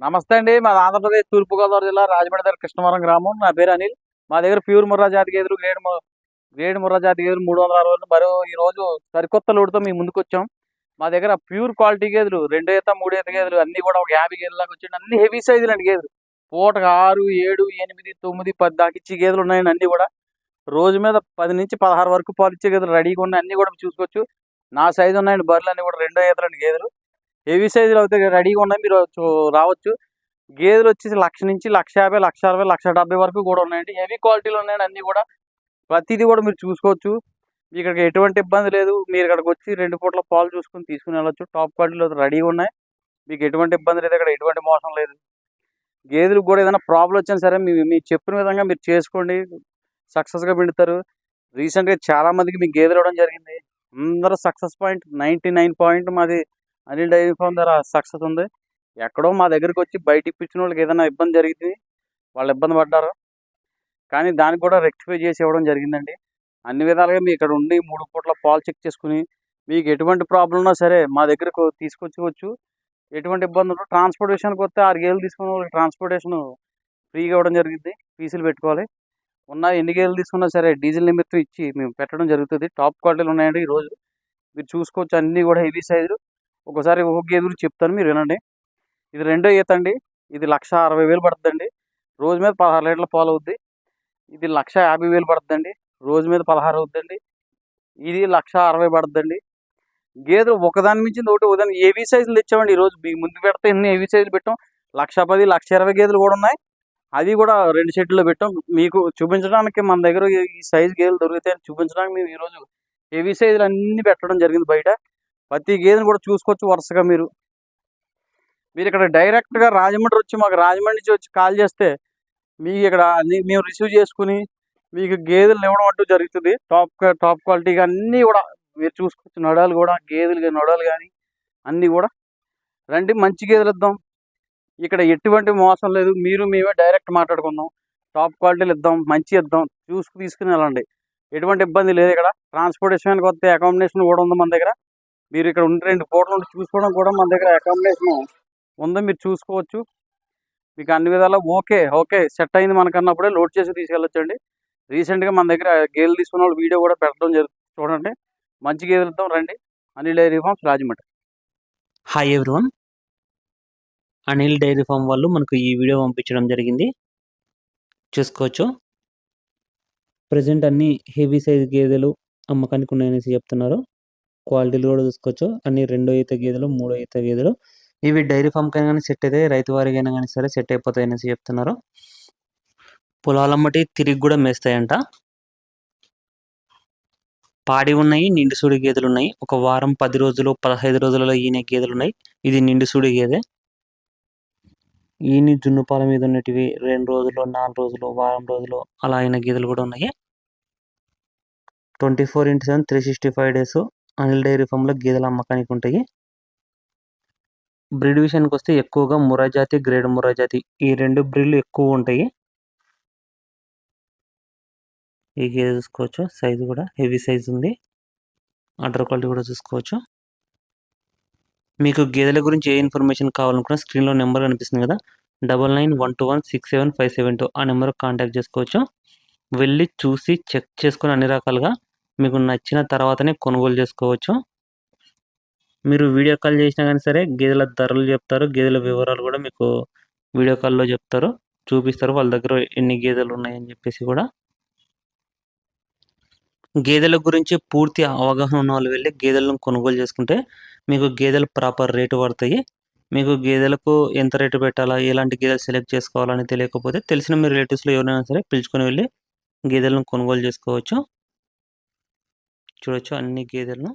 నమస్తే అండి మాది ఆంధ్రప్రదేశ్ తూర్పుగోదావరి జిల్లా రాజమండ్రి దగ్గర కృష్ణవరం గ్రామం. నా పేరు అనిల్. మా దగ్గర ప్యూర్ ముర్రా జాతి గేదెలు గ్రేడ్ గ్రేడ్ ముర్రా జాతి గేదెలు మూడు వందల అరవై మరో ఈ రోజు సరికొత్త లోడుతో మీ ముందుకు వచ్చాం. మా దగ్గర ప్యూర్ క్వాలిటీ గేదెలు రెండు ఈత మూడు ఈత గేదెలు అన్ని కూడా ఒక యాభై గేదెల దాకా అన్ని హెవీ సైజులు అండి గేదెలు పూటకు ఆరు ఏడు ఎనిమిది తొమ్మిది పది దాకా ఇచ్చే గేదెలు ఉన్నాయండి అన్ని కూడా. రోజు మీద పది నుంచి పదహారు వరకు పాలు ఇచ్చే గేదెలు రెడీగా ఉన్నాయి. అన్ని కూడా చూసుకోవచ్చు. నా సైజు ఉన్నాయండి బర్రెలు అన్ని కూడా రెండో ఈతలండి గేదెలు ఏవి సైజులు అయితే రెడీగా ఉన్నాయి మీరు చూ- రావచ్చు. గేదెలు వచ్చేసి లక్ష నుంచి లక్ష యాభై లక్ష అరవై లక్ష డెబ్బై వరకు కూడా ఉన్నాయండి. హెవీ క్వాలిటీలో ఉన్నాయండి అన్నీ కూడా. ప్రతిదీ కూడా మీరు చూసుకోవచ్చు. ఇక్కడికి ఎటువంటి ఇబ్బంది లేదు. మీరు ఇక్కడికి వచ్చి రెండు పూట్ల పాలు చూసుకొని తీసుకుని వెళ్ళొచ్చు. టాప్ క్వాలిటీలో రెడీగా ఉన్నాయి. మీకు ఎటువంటి ఇబ్బంది లేదు ఇక్కడ ఎటువంటి మోసం లేదు. గేదెలకు కూడా ఏదైనా ప్రాబ్లం వచ్చినా సరే మీ మీరు చెప్పిన విధంగా మీరు చేసుకోండి. సక్సెస్గా పిండుతారు రీసెంట్గా చాలా మందికి మీకు గేదెలు ఇవ్వడం జరిగింది. అందరూ success point ninety nine point మాది అనిల్ డైరీ ఫార్మ్ ధర సక్సెస్ ఉంది. ఎక్కడో మా దగ్గరికి వచ్చి బయట ఇప్పించిన వాళ్ళకి ఏదైనా ఇబ్బంది జరిగింది వాళ్ళు ఇబ్బంది పడ్డారు. కానీ దానికి కూడా రెక్టిఫై చేసి ఇవ్వడం జరిగిందండి. అన్ని విధాలుగా మీ ఇక్కడ ఉండి మూడు పూట్ల పాలు చెక్ చేసుకుని మీకు ఎటువంటి ప్రాబ్లం ఉన్నా సరే మా దగ్గరకు తీసుకొచ్చుకోవచ్చు. ఎటువంటి ఇబ్బంది ఉండదు ట్రాన్స్పోర్టేషన్కి వస్తే ఆరు గేలు తీసుకున్న వాళ్ళకి ట్రాన్స్పోర్టేషన్ ఫ్రీగా ఇవ్వడం జరిగింది. ఫీజులు పెట్టుకోవాలి. ఉన్న ఎన్ని గేలు తీసుకున్నా సరే డీజిల్ నిమిత్తం ఇచ్చి మేము పెట్టడం జరుగుతుంది. టాప్ క్వాలిటీలు ఉన్నాయండి. ఈరోజు మీరు చూసుకోవచ్చు అన్నీ కూడా హెవీ సైజులు ఒకసారి ఒక గేదె గురించి చెప్తాను మీరు వినండి. ఇది రెండో ఈత అండి. ఇది లక్ష అరవై వేలు పడుతుందండి. రోజు మీద పదహారు లీటర్ల పాలు అవుద్ది. ఇది లక్ష యాభై వేలు పడుతుందండి. రోజు మీద పదహారు అవుద్దండి. ఇది లక్ష అరవై పడుతుందండి. గేదెలు ఒకదాని మించి ఒకటి ఉదాహరణ ఏవీ సైజులు తెచ్చామండి ఈరోజు. మీ ముందు పెడితే ఎన్ని ఏవీ సైజులు పెట్టాం. లక్ష పది లక్ష ఇరవై గేదెలు కూడా ఉన్నాయి. అది కూడా రెండు సెట్లో పెట్టాం. మీకు చూపించడానికి మన దగ్గర ఈ- సైజు గేదెలు దొరుకుతాయని చూపించడానికి మేము ఈరోజు హెవీ సైజులు అన్నీ పెట్టడం జరిగింది బయట. ప్రతి గేదెను కూడా చూసుకోవచ్చు వరుసగా మీరు. మీరు ఇక్కడ డైరెక్ట్గా రాజమండ్రి వచ్చి మాకు రాజమండ్రి నుంచి వచ్చి కాల్ చేస్తే మీకు ఇక్కడ మేము రిసీవ్ చేసుకుని మీకు గేదెలు ఇవ్వడం అంటూ జరుగుతుంది. టాప్ టాప్ క్వాలిటీగా అన్నీ కూడా మీరు చూసుకోవచ్చు. నడాలు కూడా గేదెలు నడలు నడాలు కానీ అన్నీ కూడా. రండి మంచి గేదెలు ఇద్దాం. ఇక్కడ ఎటువంటి మోసం లేదు. మీరు మేమే డైరెక్ట్ మాట్లాడుకుందాం. టాప్ క్వాలిటీలు ఇద్దాం మంచి ఇద్దాం. చూసుకు తీసుకుని వెళ్ళండి. ఎటువంటి ఇబ్బంది లేదు ఇక్కడ. ట్రాన్స్పోర్టేషన్కి వస్తే అకామిడేషన్ కూడా ఉంది మన దగ్గర. మీరు ఇక్కడ ఉండి రెండు పూటలు ఉండి చూసుకోవడం కూడా మన దగ్గర అకామిడేషన్ ఉందో మీరు చూసుకోవచ్చు. మీకు అన్ని విధాలా ఓకే ఓకే సెట్ అయింది మనకన్నప్పుడే లోడ్ చేసి తీసుకెళ్ళొచ్చండి. రీసెంట్గా మన దగ్గర గేదెలు తీసుకున్న వాళ్ళు వీడియో కూడా పెట్టడం జరుగుతుంది చూడండి. మంచి గేదెలతో రండి. Anil dairy farms Rajahmundry. Hi everyone Anil dairy farm వాళ్ళు మనకు ఈ వీడియో పంపించడం జరిగింది. చూసుకోవచ్చు. ప్రజెంట్ అన్ని హెవీ సైజ్ గేదెలు అమ్మకానికి ఉన్నాయనేసి చెప్తున్నారు. క్వాలిటీలు కూడా చూసుకోవచ్చు. అన్ని రెండో ఈత గేదెలు మూడో ఈత గేదెలు. ఇవి డైరీ ఫామ్ కైనా కానీ సెట్ అయితే రైతు వారికైనా కానీ సరే సెట్ అయిపోతాయి అనేసి చెప్తున్నారు. పొలాలమ్మటి తిరిగి కూడా మేస్తాయంట. పాడి ఉన్నాయి నిండు సూడి గేదెలు ఉన్నాయి. ఒక వారం పది రోజులు పదహైదు రోజులలో ఈనే గేదెలు ఉన్నాయి. ఇది నిండుసూడి గేదె. ఈని జున్ను పాల మీద ఉన్నటివి రెండు రోజులు నాలుగు రోజులు వారం రోజులు అలా అయిన గేదెలు కూడా ఉన్నాయి. Twenty four into seven three sixty five days Anil dairy ఫామ్లో గేదెల అమ్మకానికి ఉంటాయి బ్రీడ్ విషయానికి వస్తే ఎక్కువగా మురాజాతి గ్రేడ్ మురాజాతి ఈ రెండు బ్రీడ్లు ఎక్కువ ఉంటాయి ఈ గేదె చూసుకోవచ్చు. సైజు కూడా హెవీ సైజ్ ఉంది ఆర్డర్ క్వాలిటీ కూడా చూసుకోవచ్చు. మీకు గేదెల గురించి ఏ ఇన్ఫర్మేషన్ కావాలనుకున్నా స్క్రీన్లో నెంబర్ కనిపిస్తుంది కదా. Double nine one two one six seven five seven two ఆ నెంబర్ కాంటాక్ట్ చేసుకోవచ్చు. వెళ్ళి చూసి చెక్ చేసుకుని అన్ని రకాలుగా మీకు నచ్చిన తర్వాతనే కొనుగోలు చేసుకోవచ్చు. మీరు వీడియో కాల్ చేసినా కానీ సరే గేదెల ధరలు చెప్తారు గేదెల వివరాలు కూడా మీకు వీడియో కాల్లో చెప్తారు. చూపిస్తారు వాళ్ళ దగ్గర ఎన్ని గేదెలు ఉన్నాయని చెప్పేసి కూడా. గేదెల గురించి పూర్తి అవగాహన ఉన్న వాళ్ళు వెళ్ళి గేదెలను కొనుగోలు చేసుకుంటే మీకు గేదెలు ప్రాపర్ రేటు పడతాయి. మీకు గేదెలకు ఎంత రేటు పెట్టాలా ఎలాంటి గేదెలు సెలెక్ట్ చేసుకోవాలని తెలియకపోతే తెలిసిన మీ రిలేటివ్స్లో ఎవరైనా సరే పిలుచుకొని వెళ్ళి గేదెలను కొనుగోలు చేసుకోవచ్చు. చూడొచ్చు అన్ని గేదెలను.